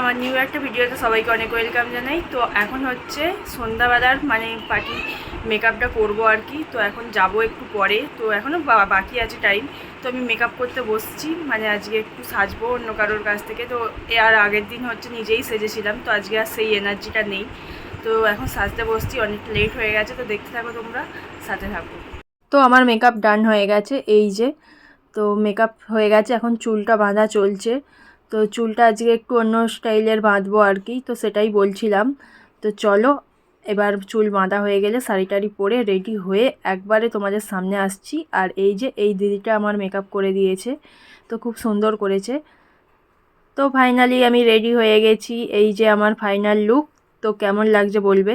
আমার নিউ একটা ভিডিওতে সবাইকে অনেক ওয়েলকাম জানাই। তো এখন হচ্ছে সন্ধ্যাবেলার মানে পার্টি মেকআপটা করব আর কি। তো এখন যাব একটু পরে। তো এখনও বাকি আছে টাইম তো আমি মেকআপ করতে বসছি মানে আজকে একটু সাজবো অন্য কারোর কাছ থেকে। তো আর আগের দিন হচ্ছে নিজেই সেজেছিলাম, তো আজকে আর সেই এনার্জিটা নেই। তো এখন সাজতে বসছি, অনেক লেট হয়ে গেছে, তো দেখতে থাকো তোমরা, সাথে থাকো। তো আমার মেকআপ ডান হয়ে গেছে, এই যে। তো মেকআপ হয়ে গেছে, এখন চুলটা বাঁধা চলছে। তো চুলটা আজকে একটু অন্য স্টাইলের বাঁধবো আর কি, তো সেটাই বলছিলাম। তো চলো, এবার চুল বাঁধা হয়ে গেলে শাড়ি টাড়ি পরে রেডি হয়ে একবারে তোমাদের সামনে আসছি। আর এই যে, এই দিদিটা আমার মেকআপ করে দিয়েছে, তো খুব সুন্দর করেছে। তো ফাইনালি আমি রেডি হয়ে গেছি, এই যে আমার ফাইনাল লুক তো কেমন লাগছে বলবে?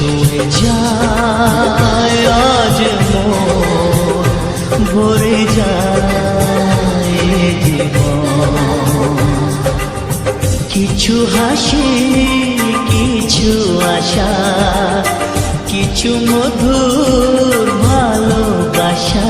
ছুঁয়ে যায় আজ মন ভরে যায় কিছু হাসি কিছু আশা কিছু মধুর ভালোবাসা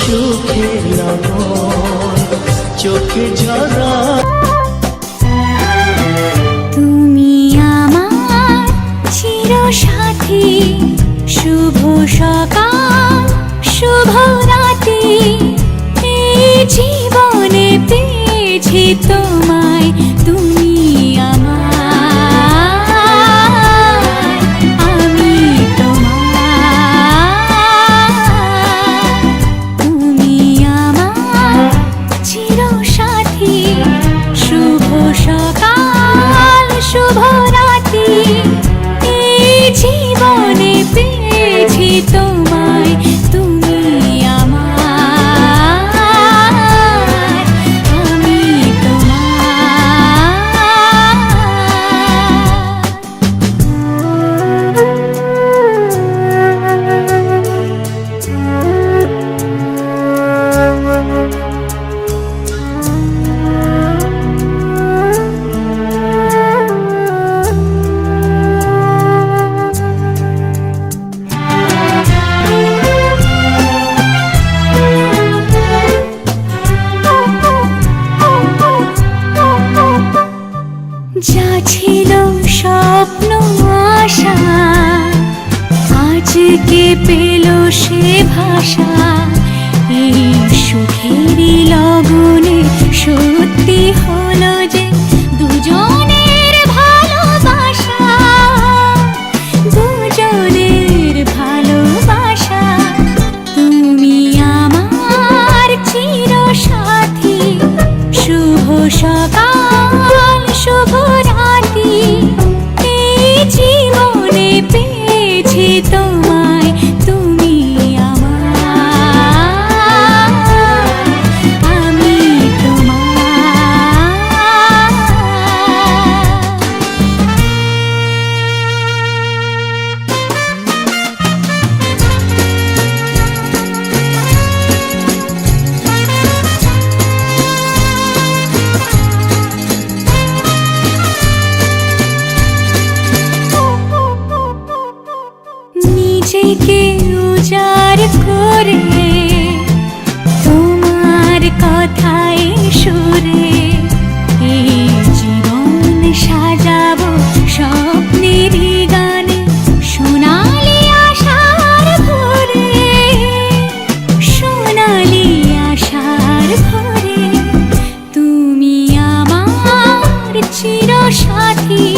সুখের লবণ চোখে ঝরা তুমি আমার চির সাথী শুভ সকাল, শুভ রাতি। জীবনে পেয়ে পেয়েছি তোমায়। আজকে পেল সে ভাষা? সাথী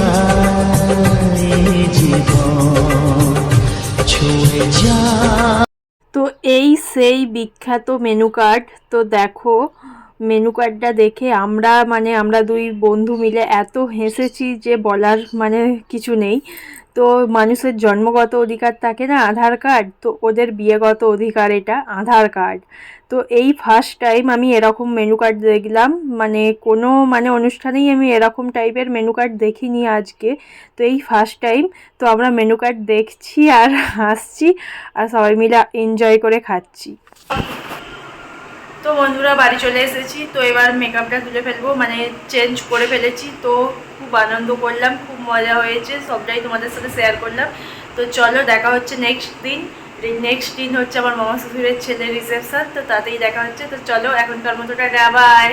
সেই বিখ্যাত মেনু কার্ড তো দেখো মেনু কার্ডটা দেখে আমরা মানে আমরা দুই বন্ধু মিলে এত হেসেছি যে বলার মানে কিছু নেই। তো মানুষের জন্মগত অধিকার থাকে না, আধার কার্ড? তো ওদের বিয়েগত অধিকার এটা, আধার কার্ড। তো এই ফার্স্ট টাইম আমি এরকম মেনু কার্ড দেখলাম মানে কোনো মানে অনুষ্ঠানেই আমি এরকম টাইপের মেনু কার্ড দেখিনি আজকে। তো এই ফার্স্ট টাইম তো আমরা মেনু কার্ড দেখছি আর হাসছি আর সবাই মিলে এনজয় করে খাচ্ছি। তো বন্ধুরা, বাড়ি চলে এসেছি। তো এবার মেকআপটা তুলে ফেলব মানে চেঞ্জ করে ফেলেছি। তো খুব আনন্দ করলাম, খুব মজা হয়েছে, সবটাই তোমাদের সাথে শেয়ার করলাম। তো চলো, দেখা হচ্ছে নেক্সট দিন। নেক্সট দিন হচ্ছে আমার মামা শ্বশুরের ছেলের রিসেপশন তো তাতেই দেখা হচ্ছে। তো চলো, এখনকার মতোটা টাটা বাই